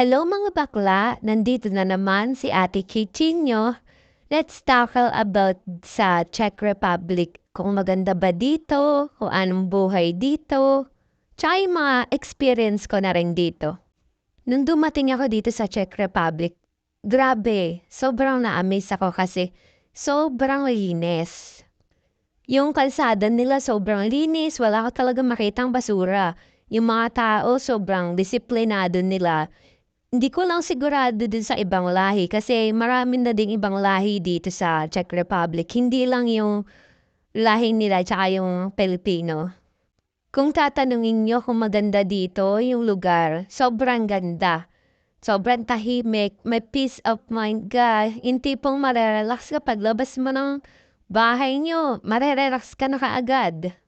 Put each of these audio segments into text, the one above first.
Hello mga bakla! Nandito na naman si Ate Kichino. Let's tackle about sa Czech Republic. Kung maganda ba dito, kung anong buhay dito, tsaka yung mga experience ko na rin dito. Nung dumating ako dito sa Czech Republic, grabe, sobrang na-amaze ako kasi sobrang linis. Yung kalsada nila sobrang linis, wala ka talaga makitang basura. Yung mga tao sobrang disiplinado nila hindi ko lang sigurado din sa ibang lahi kasi marami na ding ibang lahi dito sa Czech Republic. Hindi lang yung lahi nila tsaka yung Pilipino. Kung tatanungin nyo kung maganda dito yung lugar, sobrang ganda. Sobrang tahimik, may peace of mind ka. Yung tipong marerelax ka paglabas mo ng bahay nyo, marerelax ka na kaagad.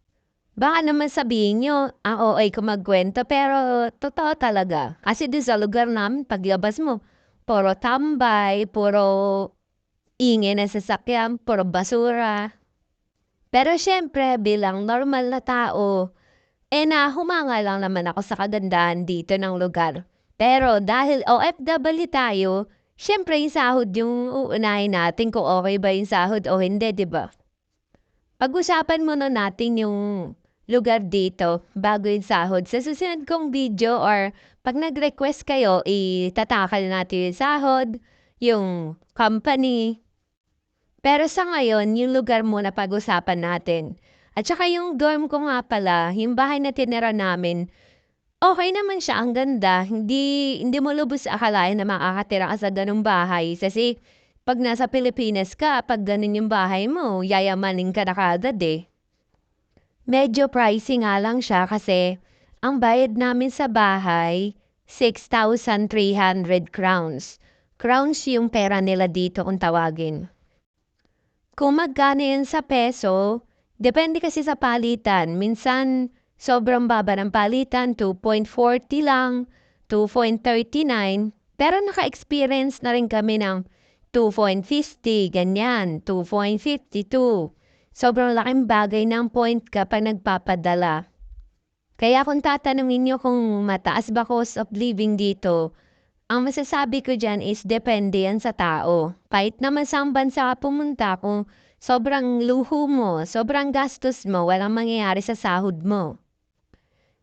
Baka naman sabihin nyo, ang OA ko magkwento, pero totoo talaga. Kasi di sa lugar namin, paglabas mo, puro tambay, puro ingin na sasakyan, puro basura. Pero syempre, bilang normal na tao, eh na humanga lang naman ako sa kagandahan dito ng lugar. Pero dahil OFW tayo, syempre yung sahod yung uunahin natin kung okay ba yung sahod o hindi, di ba? Pag-usapan muna natin yung lugar dito bago yung sahod. Sa susunod kong video or pag nag-request kayo, itatakal natin yung sahod, yung company. Pero sa ngayon, yung lugar muna pag-usapan natin. At saka yung dorm ko nga pala, yung bahay na tinira namin, okay naman siya, ang ganda. Hindi, hindi mo lubos akalain na makakatira ka sa ganung bahay. Kasi pag nasa Pilipinas ka, pag ganun yung bahay mo, yayamanin ka na kagad eh. Medyo pricey nga lang siya kasi ang bayad namin sa bahay, 6,300 crowns. Crowns yung pera nila dito kung tawagin. Kung magkano yan sa peso, depende kasi sa palitan. Minsan, sobrang baba ng palitan, 2.40 lang, 2.39. Pero naka-experience na rin kami ng 2.50, ganyan, 2.52. Sobrang laking bagay ng point kapag nagpapadala. Kaya kung tatanungin nyo kung mataas ba cost of living dito, ang masasabi ko dyan is depende yan sa tao. Kahit naman sa bansa ka pumunta kung sobrang luho mo, sobrang gastos mo, walang mangyayari sa sahod mo.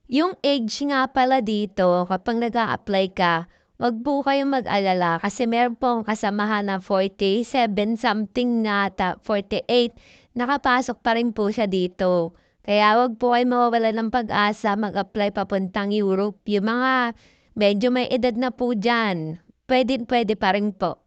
Yung age nga pala dito, kapag nag apply ka, wag po kayong mag-alala kasi meron pong kasamahan na 47 something na 48 nakapasok pa rin po siya dito. Kaya wag po kayo mawawala ng pag-asa mag-apply papuntang Europe. Yung mga medyo may edad na po dyan, pwede, pwede pa rin po.